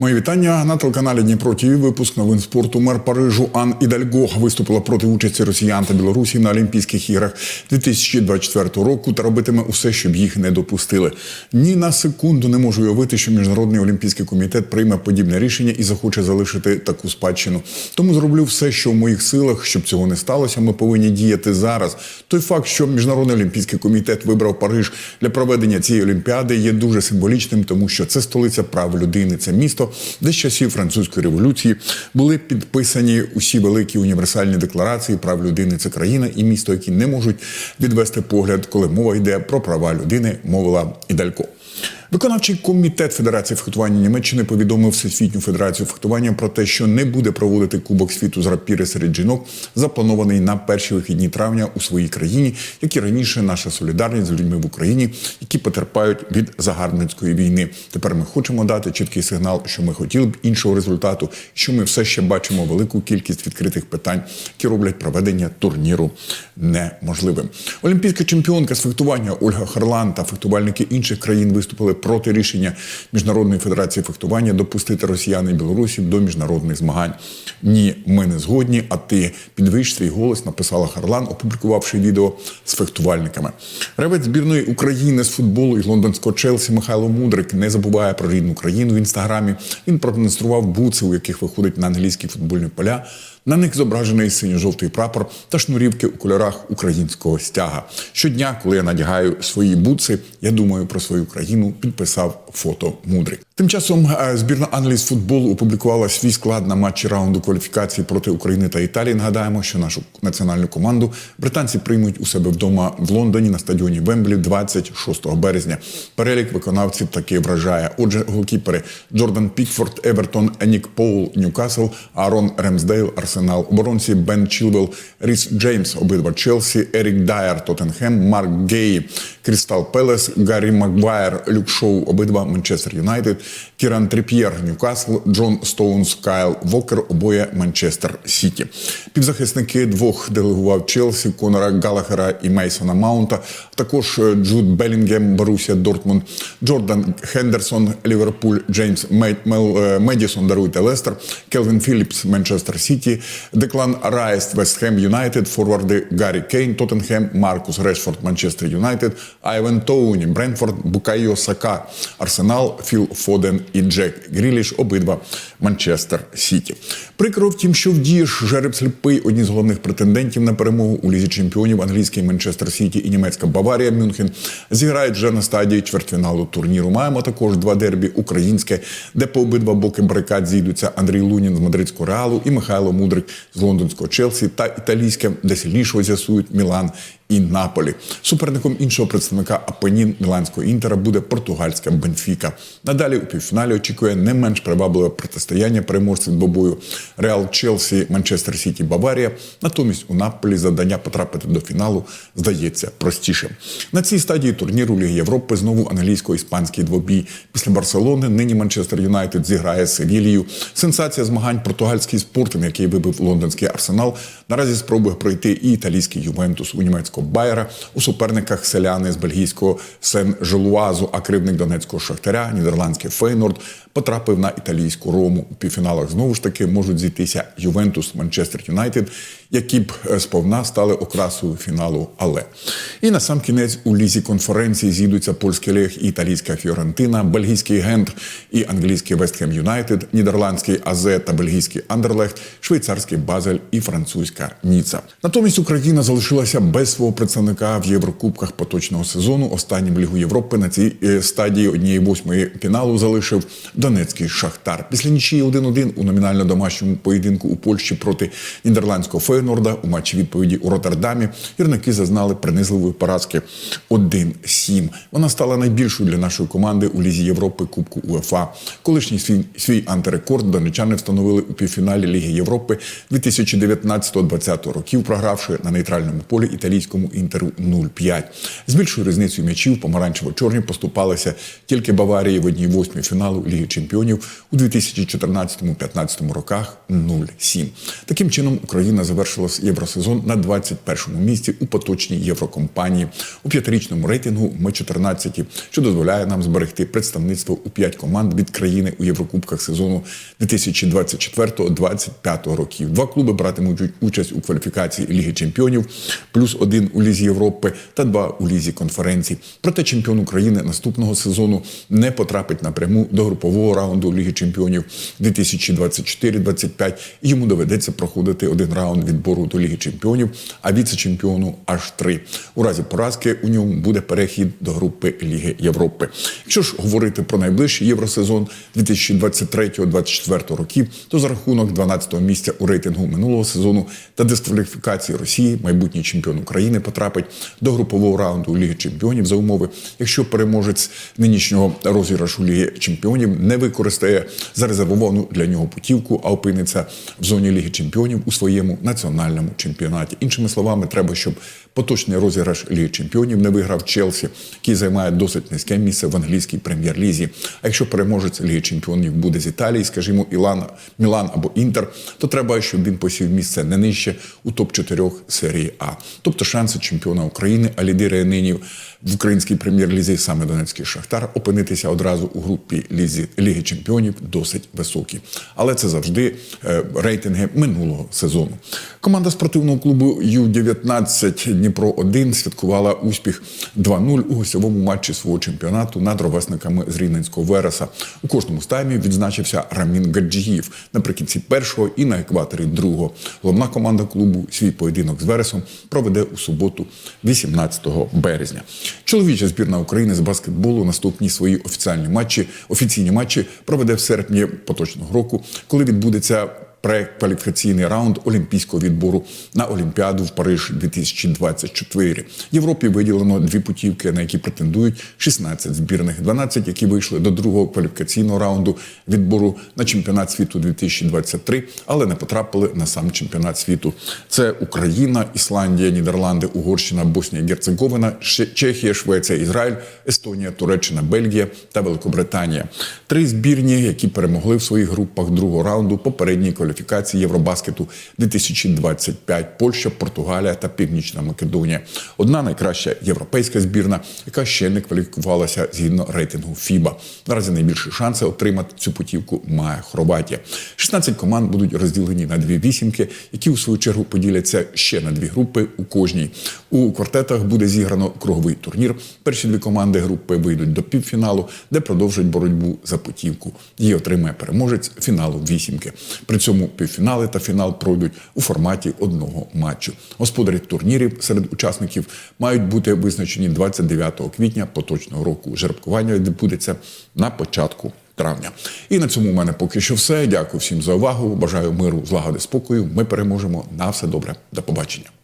Мої вітання на телеканалі Дніпро ТВ. Випуск новин спорту. Мер Парижу Ан Ідальго виступила проти участі росіян та Білорусі на Олімпійських іграх 2024 року та робитиме усе, щоб їх не допустили. Ні на секунду не можу уявити, що міжнародний олімпійський комітет прийме подібне рішення і захоче залишити таку спадщину. Тому зроблю все, що в моїх силах, щоб цього не сталося. Ми повинні діяти зараз. Той факт, що міжнародний олімпійський комітет вибрав Париж для проведення цієї олімпіади, є дуже символічним, тому що це столиця прав людини. Це місто, де з часів французької революції були підписані усі великі універсальні декларації прав людини. Це країна і місто, які не можуть відвести погляд, коли мова йде про права людини, мовила Ідалько. Виконавчий комітет Федерації фехтування Німеччини повідомив Всесвітню федерацію фехтування про те, що не буде проводити Кубок світу з рапіри серед жінок, запланований на перші вихідні травня у своїй країні, як і раніше наша солідарність з людьми в Україні, які потерпають від загарбницької війни. Тепер ми хочемо дати чіткий сигнал, що ми хотіли б іншого результату, що ми все ще бачимо велику кількість відкритих питань, які роблять проведення турніру неможливим. Олімпійська чемпіонка з фехтування Ольга Харлан та фехтувальники інших країн виступили проти рішення міжнародної федерації фехтування допустити росіян і білорусів до міжнародних змагань. Ні, ми не згодні. А ти підвищ свій голос, написала Харлан, опублікувавши відео з фехтувальниками. Ревець збірної України з футболу із лондонського Челсі Михайло Мудрик не забуває про рідну країну в інстаграмі. Він продемонстрував буци, у яких виходить на англійські футбольні поля. На них зображений синьо-жовтий прапор та шнурівки у кольорах українського стяга. Щодня, коли я надягаю свої буци, я думаю про свою країну. Підписав фото Мудрик. Тим часом е, збірна Англії з футболу опублікувала свій склад на матчі раунду кваліфікації проти України та Італії. Нагадаємо, що нашу національну команду британці приймуть у себе вдома в Лондоні на стадіоні Вемблі 26 березня. Перелік виконавців таки вражає. Отже, голкіпери Джордан Пікфорд, Евертон, Енік Поул, Ньюкасл, Аарон Ремсдейл, Арсенал, оборонці Бен Чілвел, Ріс Джеймс, обидва Челсі, Ерік Дайер, Тоттенхем, Марк Геї, Крістал Пелес, Гаррі Макгуайр, Люк Шоу, обидва Манчестер Юнайтед, Кіран Тріп'єр, Ньюкасл, Джон Стоунс, Кайл Вокер, обоє Манчестер Сіті. Півзахисники двох делегував Челсі, Конора Галахера і Мейсона Маунта. Також е, Джуд Белінгем, Борусія Дортмунд, Джордан Хендерсон, Ліверпуль, Джеймс е, Медісон, даруйте Лестер, Келвін Філіпс, Манчестер Сіті, Деклан Райс, Вестхем Юнайтед, форварди Гаррі Кейн, Тоттенхем, Маркус Решфорд, Манчестер Юнайтед, Айвен Тоуні, Брентфорд, Букайо Сака, Арсенал, Філ Фоден і Джек Гріліш, обидва Манчестер Сіті. Прикро втім, що вдієш жереб сліпий одні з головних претендентів на перемогу у лізі чемпіонів англійський Манчестер Сіті і німецька Баварія Мюнхен зіграють вже на стадії чвертьфіналу турніру. Маємо також два дербі українське, де по обидва боки барикад зійдуться Андрій Лунін з мадридського реалу і Михайло Мудрик з лондонського Челсі та італійське, де сильнішого з'ясують Мілан і Наполі. Суперником іншого представника Апенін Міланського інтера буде португальська Бенфіка. Надалі у півфіналі очікує не менш привабливе протистояння переможців двобою Реал Челсі, Манчестер Сіті, Баварія. Натомість у Наполі завдання потрапити до фіналу здається простішим. На цій стадії турніру Ліги Європи знову англійсько-іспанський двобій. Після Барселони нині Манчестер Юнайтед зіграє з Севілією. Сенсація змагань португальський спортинг, який вибив лондонський арсенал. Наразі спробує пройти і італійський Ювентус у німецького Байера у суперниках селяни з бельгійського Сен-Желуазу, а кривник донецького Шахтаря, нідерландський Фейнорд потрапив на італійську Рому. У півфіналах знову ж таки можуть зійтися Ювентус, Манчестер Юнайтед, які б е, сповна стали окрасою фіналу. Але і на сам кінець у лізі конференції зійдуться польський Лег і італійська Фіорентина, бельгійський Гент і англійський Вестхем Юнайтед, нідерландський АЗ та бельгійський Андерлехт, швейцарський Базель і французька Ніца. Натомість Україна залишилася без свого представника в Єврокубках поточного сезону. Останнім Лігу Європи на цій е, стадії однієї восьмої фіналу залишив Донецький Шахтар. Після нічиї 1-1 у номінально домашньому поєдинку у Польщі проти нідерландського Фейнорда у матчі відповіді у Роттердамі гірники зазнали принизливої поразки 1-7. Вона стала найбільшою для нашої команди у Лізі Європи Кубку УЕФА. Колишній свій, свій антирекорд донечани встановили у півфіналі Ліги Європи 2019-2020 років, програвши на нейтральному полі італійському інтеру 0-5. З більшою різницею м'ячів помаранчево-чорні поступалися тільки Баварії в одній восьмій фіналу Ліги Чемпіонів у 2014-2015 роках 0-7. Таким чином Україна завершила євросезон на 21-му місці у поточній єврокомпанії. У п'ятирічному рейтингу ми 14, що дозволяє нам зберегти представництво у п'ять команд від країни у Єврокубках сезону 2024-2025 років. Два клуби братимуть участь у кваліфікації Ліги Чемпіонів, плюс один у Лізі Європи та два у Лізі конференцій. Проте чемпіон України наступного сезону не потрапить напряму до групового раунду Ліги Чемпіонів 2024-25 і йому доведеться проходити один раунд відбору до Ліги Чемпіонів, а віце-чемпіону аж три. У разі поразки у ньому буде перехід до групи Ліги Європи. Якщо ж говорити про найближчий євросезон 2023-2024 років, то за рахунок 12-го місця у рейтингу минулого сезону та дискваліфікації Росії майбутній чемпіон України потрапить до групового раунду Ліги Чемпіонів за умови, якщо переможець нинішнього розіграшу Ліги Чемпіонів не використає зарезервовану для нього путівку, а опиниться в зоні Ліги Чемпіонів у своєму національному чемпіонаті. Іншими словами, треба, щоб поточний розіграш Ліги Чемпіонів не виграв Челсі, який займає досить низьке місце в англійській прем'єр-лізі. А якщо переможець Ліги Чемпіонів буде з Італії, скажімо, Ілан, Мілан або Інтер, то треба, щоб він посів місце не нижче у топ-4 серії А. Тобто шанси чемпіона України, а лідири нині в українській прем'єр-лізі, саме Донецький Шахтар, опинитися одразу у групі Лізі Ліги Чемпіонів досить високі. Але це завжди е, рейтинги минулого сезону. Команда спортивного клубу Ю-19 Дніпро 1 святкувала успіх 2-0 у гостьовому матчі свого чемпіонату над ровесниками з Рівненського Вереса. У кожному з таймі відзначився Рамін Гаджіїв наприкінці першого і на екваторі другого. Головна команда клубу свій поєдинок з Вересом проведе у суботу, 18 березня. Чоловіча збірна України з баскетболу наступні свої офіціальні матчі, офіційні матчі проведе в серпні поточного року, коли відбудеться Прекваліфікаційний раунд олімпійського відбору на Олімпіаду в Париж 2024. Європі виділено дві путівки, на які претендують 16 збірних, 12, які вийшли до другого кваліфікаційного раунду відбору на чемпіонат світу 2023, але не потрапили на сам чемпіонат світу. Це Україна, Ісландія, Нідерланди, Угорщина, Боснія, Герцеговина, Чехія, Швеція, Ізраїль, Естонія, Туреччина, Бельгія та Великобританія. Три збірні, які перемогли в своїх групах другого раунду попередньої кваліфікації Євробаскету 2025 Польща, Португалія та Північна Македонія. Одна найкраща європейська збірна, яка ще не кваліфікувалася згідно рейтингу ФІБА. Наразі найбільші шанси отримати цю путівку має Хорватія. 16 команд будуть розділені на дві вісімки, які у свою чергу поділяться ще на дві групи у кожній. У квартетах буде зіграно круговий турнір. Перші дві команди групи вийдуть до півфіналу, де продовжать боротьбу за путівку. Її отримає переможець фіналу вісімки. При цьому півфінали та фінал пройдуть у форматі одного матчу. Господарі турнірів серед учасників мають бути визначені 29 квітня поточного року. Жеребкування відбудеться на початку. Травня. І на цьому у мене поки що все. Дякую всім за увагу. Бажаю миру, злагоди, спокою. Ми переможемо. На все добре. До побачення.